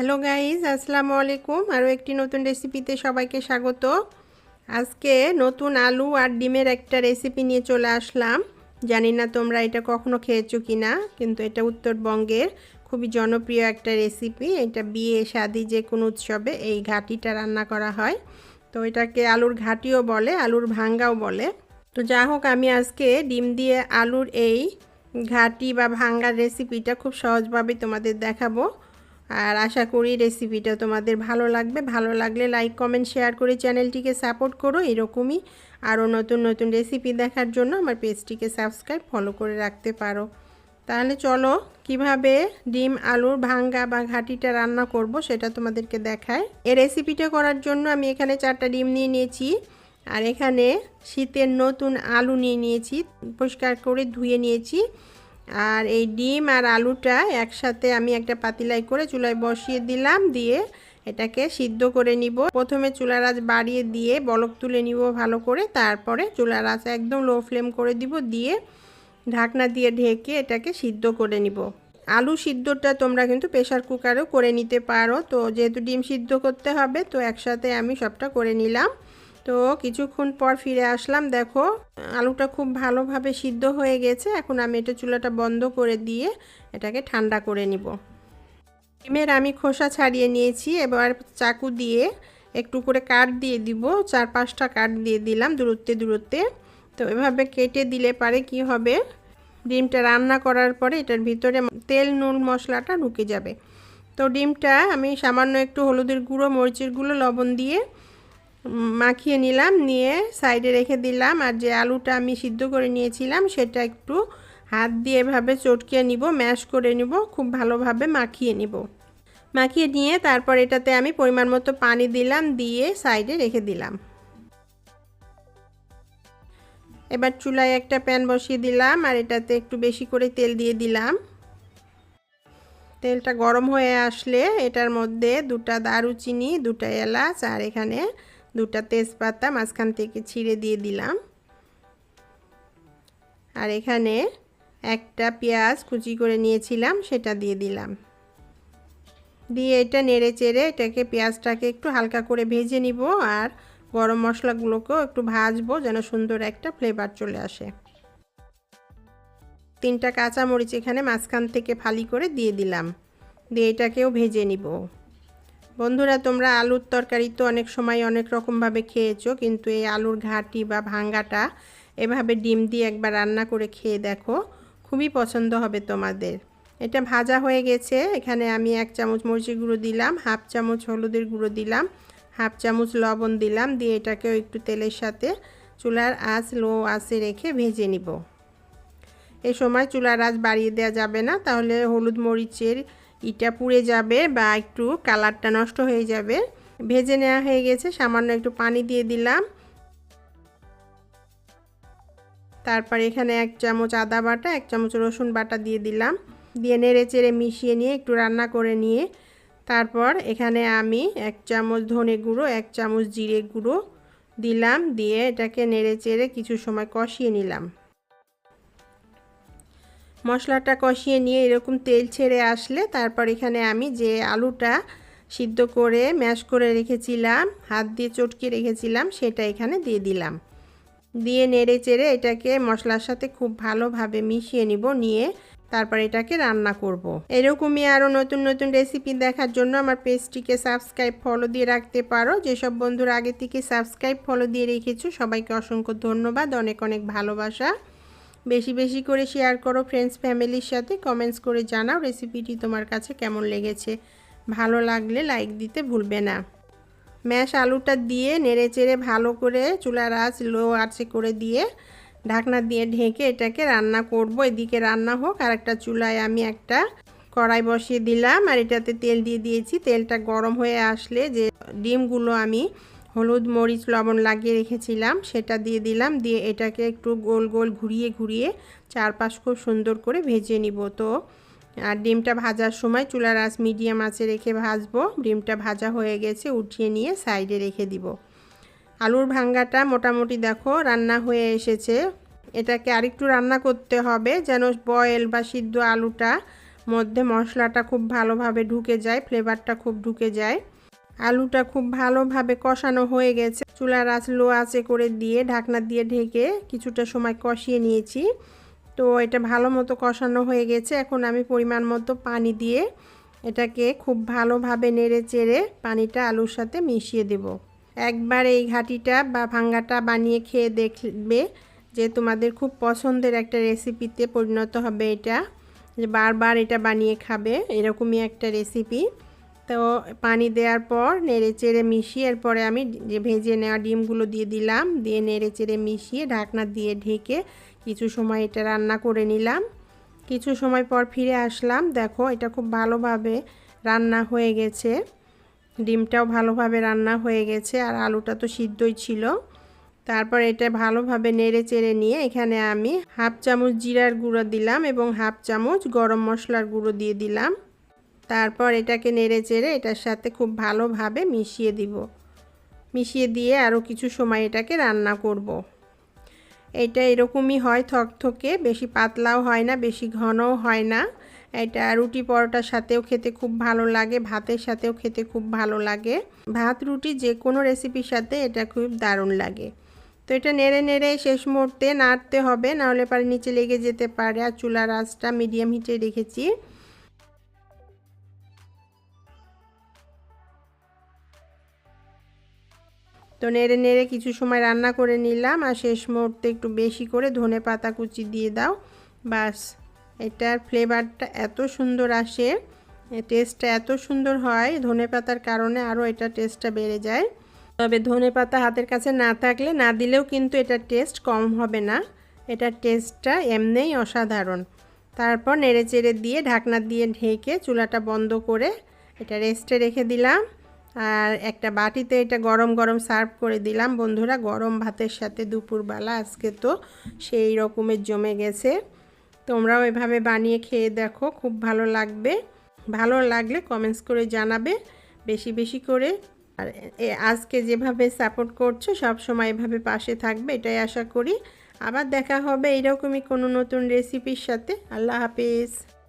Hello guys আসসালামু আলাইকুম আরও একটি নতুন রেসিপিতে সবাইকে স্বাগত। আজকে নতুন আলু আর ডিমের একটা রেসিপি নিয়ে চলে আসলাম। জানি না তোমরা এটা কখনো খেয়েছো কি না কিন্তু এটা উত্তরবঙ্গের খুবই জনপ্রিয় একটা রেসিপি এটা বিয়ে, শাদি যে কোনো উৎসবে এই ঘাটিটা রান্না করা হয়। তো এটাকে আলুর ঘাটিও বলে, আলুর ভাঙ্গাও বলে। তো যা হোক, আমি আজকে ডিম দিয়ে আলুর এই ঘাটি বা ভাঙ্গার রেসিপিটা খুব সহজভাবে তোমাদের দেখাবো। আর আশা করি রেসিপিটা তোমাদের ভালো লাগবে। ভালো লাগলে লাইক কমেন্ট শেয়ার করে চ্যানেলটিকে সাপোর্ট করো এরকমই আরও নতুন নতুন রেসিপি দেখার জন্য আমার পেজটিকে সাবস্ক্রাইব ফলো করে রাখতে পারো। তাহলে চলো কীভাবে ডিম, আলুর ভাঙ্গা বা ঘাটিটা রান্না করব সেটা তোমাদেরকে দেখায় এই রেসিপিটা করার জন্য আমি এখানে চারটা ডিম নিয়ে নিয়েছি আর এখানে শীতের নতুন আলু নিয়ে নিয়েছি, পরিষ্কার করে ধুয়ে নিয়েছি। আর এই ডিম আর আলুটা একসাথে আমি একটা পাতিলাই করে চুলায় বসিয়ে দিলাম, দিয়ে এটাকে সিদ্ধ করে নিব। প্রথমে চুলার আঁচ বাড়িয়ে দিয়ে বলক তুলে নিব ভালো করে, তারপরে চুলার আঁচ একদম লো ফ্লেম করে দিব, দিয়ে ঢাকনা দিয়ে ঢেকে এটাকে সিদ্ধ করে নিব। আলু সিদ্ধটা তোমরা কিন্তু প্রেশার কুকারেও করে নিতে পারো, তো যেহেতু ডিম সিদ্ধ করতে হবে, তো একসাথে আমি সবটা করে নিলাম। তো কিছুক্ষণ পর ফিরে আসলাম, দেখো, আলুটা খুব ভালোভাবে সিদ্ধ হয়ে গেছে। এখন আমি এটা চুলাটা বন্ধ করে দিয়ে এটাকে ঠান্ডা করে নিব। ডিমের আমি খোসা ছাড়িয়ে নিয়েছি, এবার চাকু দিয়ে একটু করে কাট দিয়ে দিব, চার পাঁচটা কাট দিয়ে দিলাম দূরত্বে দূরত্বে। তো এভাবে কেটে দিলে পারে কি হবে? ডিমটা রান্না করার পরে এটার ভিতরে তেল, নুন, মশলাটা ঢুকে যাবে। তো ডিমটা আমি সামান্য একটু হলুদের গুঁড়ো, মরিচের গুঁড়ো, লবণ দিয়ে মাখিয়ে নিলাম, নিয়ে সাইডে রেখে দিলাম। আর যে আলুটা আমি সিদ্ধ করে নিয়েছিলাম, সেটা একটু হাত দিয়ে এভাবে চটকিয়ে নিব, ম্যাশ করে নিব, খুব ভালোভাবে মাখিয়ে নিব। মাখিয়ে নিয়ে তারপর এটাতে আমি পরিমাণ মতো পানি দিলাম, দিয়ে সাইডে রেখে দিলাম। এবার চুলায় একটা প্যান বসিয়ে দিলাম, আর এটাতে একটু বেশি করে তেল দিয়ে দিলাম। তেলটা গরম হয়ে আসলে এটার মধ্যে দুটা দারুচিনি, দুটা এলাচ, আর এখানে দুটা তেজপাতা মাঝখান থেকে ছিঁড়ে দিয়ে দিলাম। আর এখানে একটা পেঁয়াজ কুচি করে নিয়েছিলাম, সেটা দিয়ে দিলাম। দিয়ে এটা নেড়ে চেড়ে এটাকে পেঁয়াজটাকে একটু হালকা করে ভেজে নিব আর গরম মশলাগুলোকেও একটু ভাজবো যেন সুন্দর একটা ফ্লেভার চলে আসে। তিনটা কাঁচামরিচ এখানে মাঝখান থেকে ফালি করে দিয়ে দিলাম। দিয়ে এটাকেও ভেজে নিব। বন্ধুরা, তোমরা আলুর তরকারি তো অনেক সময় অনেক রকমভাবে খেয়েছো, কিন্তু এই আলুর ঘাটি বা ভাঙ্গাটা এভাবে ডিম দিয়ে একবার রান্না করে খেয়ে দেখো, খুবই পছন্দ হবে তোমাদের। এটা ভাজা হয়ে গেছে, এখানে আমি এক চামচ মরিচের গুঁড়ো দিলাম, হাফ চামচ হলুদের গুঁড়ো দিলাম, হাফ চামচ লবণ দিলাম, দিয়ে এটাকেও একটু তেলের সাথে চুলার আঁচ লো আঁচে রেখে ভেজে নিব। এই সময় চুলার আঁচ বাড়িয়ে দেওয়া যাবে না, তাহলে হলুদ মরিচের ইটা পুড়ে যাবে বা একটু কালারটা নষ্ট হয়ে যাবে। ভেজে নেওয়া হয়ে গেছে, সামান্য একটু পানি দিয়ে দিলাম। তারপর এখানে এক চামচ আদা বাটা, এক চামচ রসুন বাটা দিয়ে দিলাম। দিয়ে নেড়ে চেড়ে মিশিয়ে নিয়ে একটু রান্না করে নিয়ে, তারপর এখানে আমি এক চামচ ধনে গুঁড়ো, এক চামচ জিরে গুঁড়ো দিলাম। দিয়ে এটাকে নেড়ে চেড়ে কিছু সময় কষিয়ে নিলাম। মশলাটা কষিয়ে নিয়ে এরকম তেল ছেড়ে আসলে তারপর এখানে আমি যে আলুটা সিদ্ধ করে ম্যাশ করে রেখেছিলাম, হাত দিয়ে চটকে রেখেছিলাম, সেটা এখানে দিয়ে দিলাম। দিয়ে নেড়ে চেড়ে এটাকে মশলার সাথে খুব ভালোভাবে মিশিয়ে নিব, নিয়ে তারপর এটাকে রান্না করব। এরকমই আরও নতুন নতুন রেসিপি দেখার জন্য আমার পেজটিকে সাবস্ক্রাইব, ফলো দিয়ে রাখতে পারো। যেসব বন্ধুরা আগে থেকে সাবস্ক্রাইব, ফলো দিয়ে রেখেছো, সবাইকে অসংখ্য ধন্যবাদ। অনেক অনেক ভালোবাসা। বেশি বেশি করে শেয়ার করো ফ্রেন্ডস ফ্যামিলির সাথে কমেন্টস করে জানাও রেসিপিটি তোমার কাছে কেমন লেগেছে। ভালো লাগলে লাইক দিতে ভুলবে না। ম্যাশ আলুটা দিয়ে নেড়ে চেড়ে ভালো করে চুলার আঁচ লো আঁচে করে দিয়ে ঢাকনা দিয়ে ঢেকে এটাকে রান্না করব। এদিকে রান্না হোক আর একটা চুলায় আমি একটা কড়াই বসিয়ে দিলাম। আর এটাতে তেল দিয়ে দিয়েছি। তেলটা গরম হয়ে আসলে যে ডিমগুলো আমি হলুদ মরিচ লবণ লাগিয়ে রেখেছিলাম, সেটা দিয়ে দিলাম, দিয়ে এটাকে একটু গোল গোল ঘুরিয়ে ঘুরিয়ে চারপাশ খুব সুন্দর করে ভেজে নিব। তো, আর ডিমটা ভাজার সময় চুলার আঁচ মিডিয়াম আঁচে রেখে ভাজবো, ডিমটা ভাজা হয়ে গেছে উঠিয়ে নিয়ে সাইডে রেখে দিব। আলুর ভাঙ্গাটা মোটামুটি দেখো রান্না হয়ে এসেছে। এটাকে আরেকটু রান্না করতে হবে যেন বয়েল বা সিদ্ধ আলুটা মধ্যে মশলাটা খুব ভালোভাবে ঢুকে যায়, ফ্লেভারটা খুব ঢুকে যায়। আলুটা খুব ভালোভাবে কষানো হয়ে গেছে। চুলার আঁচ লো আঁচে করে দিয়ে ঢাকনা দিয়ে ঢেকে কিছুটা সময় কষিয়ে নিয়েছি। তো এটা ভালো মতো কষানো হয়ে গেছে। এখন আমি পরিমাণ মতো পানি দিয়ে এটাকে খুব ভালোভাবে নেড়ে চেড়ে পানিটা আলুর সাথে মিশিয়ে দেব। একবার এই ঘাটিটা বা ভাঙ্গাটা বানিয়ে খেয়ে দেখবে যে তোমাদের খুব পছন্দের একটা রেসিপিতে পরিণত হবে এটা। যে বারবার এটা বানিয়ে খাবে, এরকমই একটা রেসিপি। তো পানি দেওয়ার পর নেড়ে চেড়ে মিশিয়ে এরপরে আমি যে ভেজে নেওয়া ডিমগুলো দিয়ে দিলাম, দিয়ে নেড়ে চেড়ে মিশিয়ে ঢাকনা দিয়ে ঢেকে কিছু সময় এটা রান্না করে নিলাম। কিছু সময় পর ফিরে আসলাম। দেখো, এটা খুব ভালোভাবে রান্না হয়ে গেছে। ডিমটাও ভালোভাবে রান্না হয়ে গেছে আর আলুটা তো সিদ্ধই ছিল। তারপর এটা ভালোভাবে নেড়ে চেড়ে নিয়ে এখানে আমি হাফ চামচ জিরার গুঁড়ো দিলাম এবং হাফ চামচ গরম মশলার গুঁড়ো দিয়ে দিলাম। তারপর এটাকে নেড়ে চেড়ে এটার সাথে খুব ভালোভাবে মিশিয়ে দিব। মিশিয়ে দিয়ে আরও কিছু সময় এটাকে রান্না করব। এটা এরকমই হয় থকথকে, বেশি পাতলাও হয় না, বেশি ঘনও হয় না। এটা রুটি পরোটার সাথেও খেতে খুব ভালো লাগে, ভাতের সাথেও খেতে খুব ভালো লাগে। ভাত, রুটি যে কোনো রেসিপির সাথে এটা খুব দারুণ লাগে। তো এটা নেড়ে নেড়ে শেষ মুহূর্তে নাড়তে হবে, নাহলে পারে নিচে লেগে যেতে পারে। আর চুলার আঁচটা মিডিয়াম হিটে রেখেছি। তো নেড়ে নেড়ে কিছু সময় রান্না করে নিলাম আর শেষ মুহূর্তে একটু বেশি করে ধনে পাতা কুচি দিয়ে দাও। বাস, এটার ফ্লেভারটা এত সুন্দর আসে টেস্টটা এত সুন্দর হয়, ধনে পাতার কারণে আরও এটা টেস্টটা বেড়ে যায়। তবে ধনে পাতা হাতের কাছে না থাকলে না দিলেও কিন্তু এটার টেস্ট কম হবে না। এটার টেস্টটা এমনিই অসাধারণ। তারপর নেড়ে চেড়ে দিয়ে ঢাকনা দিয়ে ঢেকে চুলাটা বন্ধ করে এটা রেস্টে রেখে দিলাম। আর একটা বাটিতে এটা গরম গরম সার্ভ করে দিলাম। বন্ধুরা, গরম ভাতের সাথে দুপুরবেলা আজকে তো সেই রকমের জমে গেছে। তোমরাও এভাবে বানিয়ে খেয়ে দেখো, খুব ভালো লাগবে। ভালো লাগলে কমেন্টস করে জানাবে, বেশি বেশি করে। আর আজকে যেভাবে সাপোর্ট করছ, সব সময় এভাবে পাশে থাকবে, এটাই আশা করি। আবার দেখা হবে এইরকমই কোনো নতুন রেসিপির সাথে। আল্লাহ হাফিজ।